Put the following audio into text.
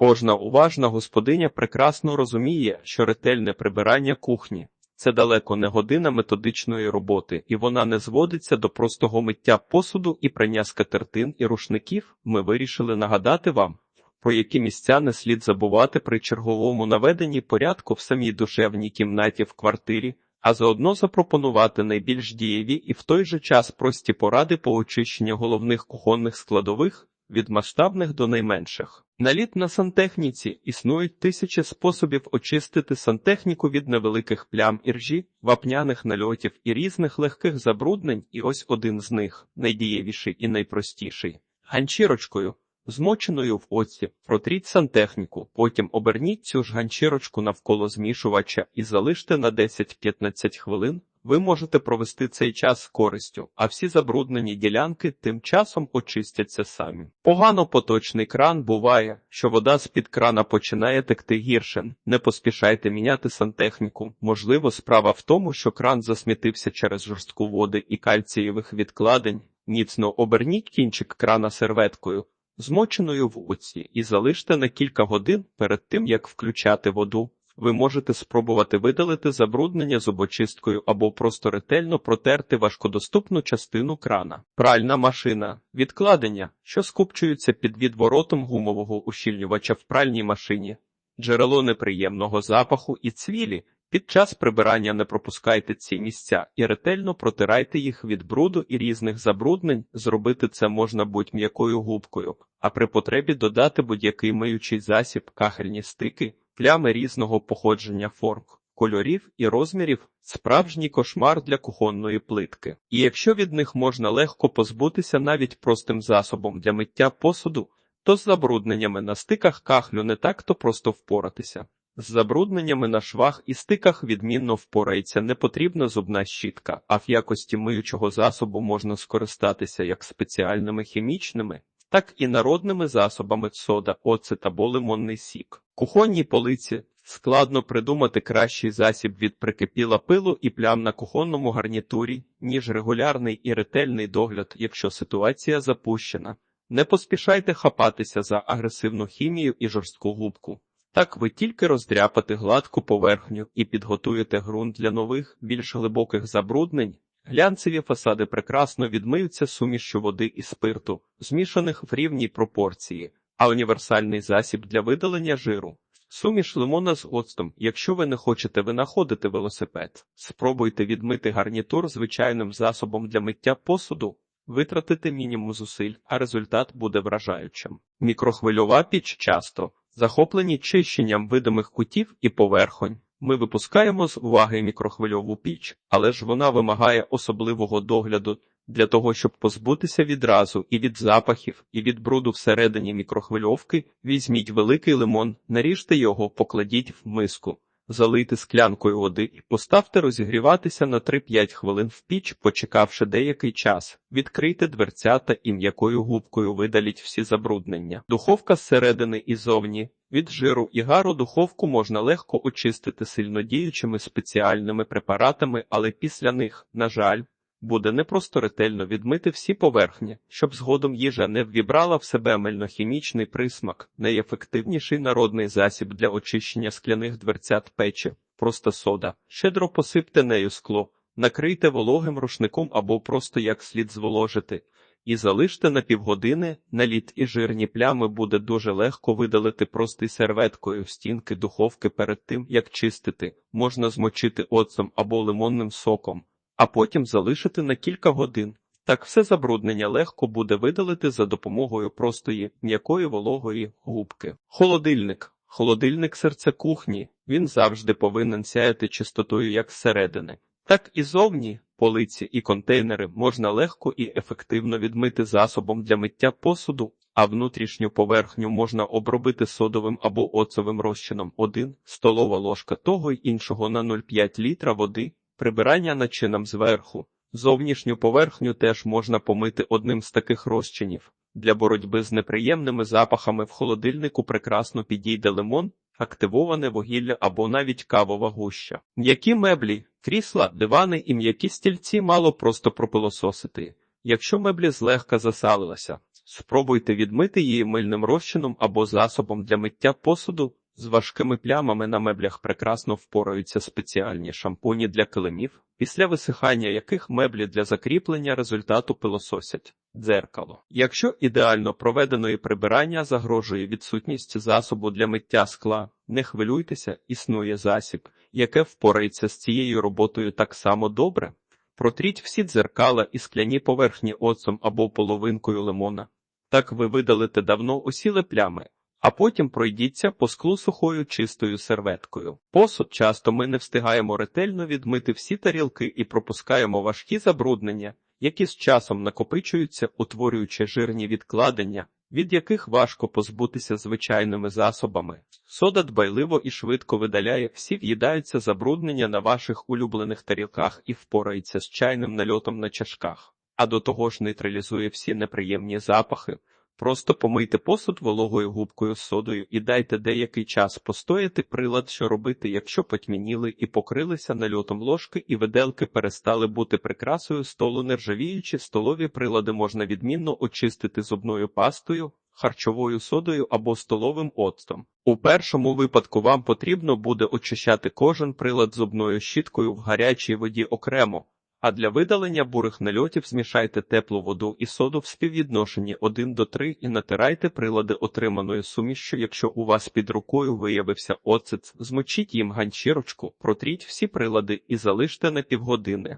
Кожна уважна господиня прекрасно розуміє, що ретельне прибирання кухні це далеко не година методичної роботи, і вона не зводиться до простого миття посуду і прання скатертин і рушників. Ми вирішили нагадати вам, про які місця не слід забувати при черговому наведенні порядку в самій душевній кімнаті в квартирі, а заодно запропонувати найбільш дієві і в той же час прості поради по очищенню головних кухонних складових від масштабних до найменших. Наліт на сантехніці існують тисячі способів очистити сантехніку від невеликих плям іржі, вапняних нальотів і різних легких забруднень, і ось один з них найдієвіший і найпростіший. Ганчірочкою, змоченою в оці, протріть сантехніку, потім оберніть цю ж ганчірочку навколо змішувача і залиште на 10-15 хвилин. Ви можете провести цей час з користю, а всі забруднені ділянки тим часом очистяться самі. Погано поточний кран буває, що вода з-під крана починає текти гірше. Не поспішайте міняти сантехніку. Можливо, справа в тому, що кран засмітився через жорстку води і кальцієвих відкладень. Міцно оберніть кінчик крана серветкою, змоченою в оці, і залиште на кілька годин перед тим, як включати воду. Ви можете спробувати видалити забруднення зубочисткою або просто ретельно протерти важкодоступну частину крана. Пральна машина, відкладення, що скупчуються під відворотом гумового ущільнювача в пральній машині, джерело неприємного запаху і цвілі. Під час прибирання не пропускайте ці місця і ретельно протирайте їх від бруду і різних забруднень. Зробити це можна будь-м'якою губкою, а при потребі додати будь-який миючий засіб, кахельні стики, плями різного походження форм, кольорів і розмірів справжній кошмар для кухонної плитки. І якщо від них можна легко позбутися навіть простим засобом для миття посуду, то з забрудненнями на стиках кахлю не так то просто впоратися. З забрудненнями на швах і стиках відмінно впорається непотрібна зубна щітка, а в якості миючого засобу можна скористатися як спеціальними хімічними, так і народними засобами сода, оцет або лимонний сік. Кухонні полиці складно придумати кращий засіб від прикипіла пилу і плям на кухонному гарнітурі, ніж регулярний і ретельний догляд, якщо ситуація запущена. Не поспішайте хапатися за агресивну хімію і жорстку губку. Так ви тільки роздряпати гладку поверхню і підготуєте ґрунт для нових, більш глибоких забруднень. Глянцеві фасади прекрасно відмиються сумішю води і спирту, змішаних в рівній пропорції, а універсальний засіб для видалення жиру. Суміш лимона з оцтом, якщо ви не хочете винаходити велосипед, спробуйте відмити гарнітур звичайним засобом для миття посуду, витратите мінімум зусиль, а результат буде вражаючим. Мікрохвильова піч часто захоплені чищенням видимих кутів і поверхонь. Ми випускаємо з уваги мікрохвильову піч, але ж вона вимагає особливого догляду для того, щоб позбутися відразу і від запахів, і від бруду всередині мікрохвильовки. Візьміть великий лимон, наріжте його, покладіть в миску, залийте склянкою води і поставте розігріватися на 3-5 хвилин в піч, почекавши деякий час. Відкрийте дверцята і м'якою губкою видаліть всі забруднення. Духовка зсередини і зовні. Від жиру і гару духовку можна легко очистити сильнодіючими спеціальними препаратами, але після них, на жаль, буде непросто ретельно відмити всі поверхні, щоб згодом їжа не ввібрала в себе мельнохімічний присмак, найефективніший народний засіб для очищення скляних дверцят печі, просто сода, щедро посипте нею скло, накрийте вологим рушником або просто як слід зволожити. І залиште на півгодини наліт і жирні плями буде дуже легко видалити простий серветкою стінки духовки перед тим, як чистити, можна змочити оцем або лимонним соком, а потім залишити на кілька годин. Так все забруднення легко буде видалити за допомогою простої м'якої вологої губки. Холодильник. Холодильник серця кухні. Він завжди повинен сяяти чистотою як зсередини, так і зовні. Полиці і контейнери можна легко і ефективно відмити засобом для миття посуду, а внутрішню поверхню можна обробити содовим або оцовим розчином 1 столова ложка того й іншого на 0,5 літра води, прибирання начином зверху. Зовнішню поверхню теж можна помити одним з таких розчинів. Для боротьби з неприємними запахами в холодильнику прекрасно підійде лимон, активоване вугілля або навіть кавова гуща. М'які меблі, крісла, дивани і м'які стільці мало просто пропилососити. Якщо меблі злегка засалилися, Спробуйте відмити її мильним розчином або засобом для миття посуду. З важкими плямами на меблях прекрасно впораються спеціальні шампуні для килимів, після висихання яких меблі для закріплення результату пилососять. Дзеркало. Якщо ідеально проведеної прибирання загрожує відсутність засобу для миття скла, не хвилюйтеся, існує засіб, яке впорається з цією роботою так само добре. Протріть всі дзеркала і скляні поверхні оцом або половинкою лимона. Так ви видалите давно осіле плями, а потім пройдіться по склу сухою чистою серветкою. Посуд часто ми не встигаємо ретельно відмити всі тарілки і пропускаємо важкі забруднення, які з часом накопичуються, утворюючи жирні відкладення, від яких важко позбутися звичайними засобами. Сода дбайливо і швидко видаляє всі в'їдаються забруднення на ваших улюблених тарілках і впорається з чайним нальотом на чашках, а до того ж нейтралізує всі неприємні запахи. Просто помийте посуд вологою губкою з содою і дайте деякий час постояти прилад, що робити, якщо потьмяніли і покрилися нальотом ложки і виделки перестали бути прикрасою столу нержавіючі столові прилади можна відмінно очистити зубною пастою, харчовою содою або столовим оцтом. У першому випадку вам потрібно буде очищати кожен прилад зубною щіткою в гарячій воді окремо. А для видалення бурих нальотів змішайте теплу воду і соду в співвідношенні 1 до 3 і натирайте прилади отриманої сумішчю, Якщо у вас під рукою виявився оцет, змочіть їм ганчірочку, протріть всі прилади і залиште на півгодини.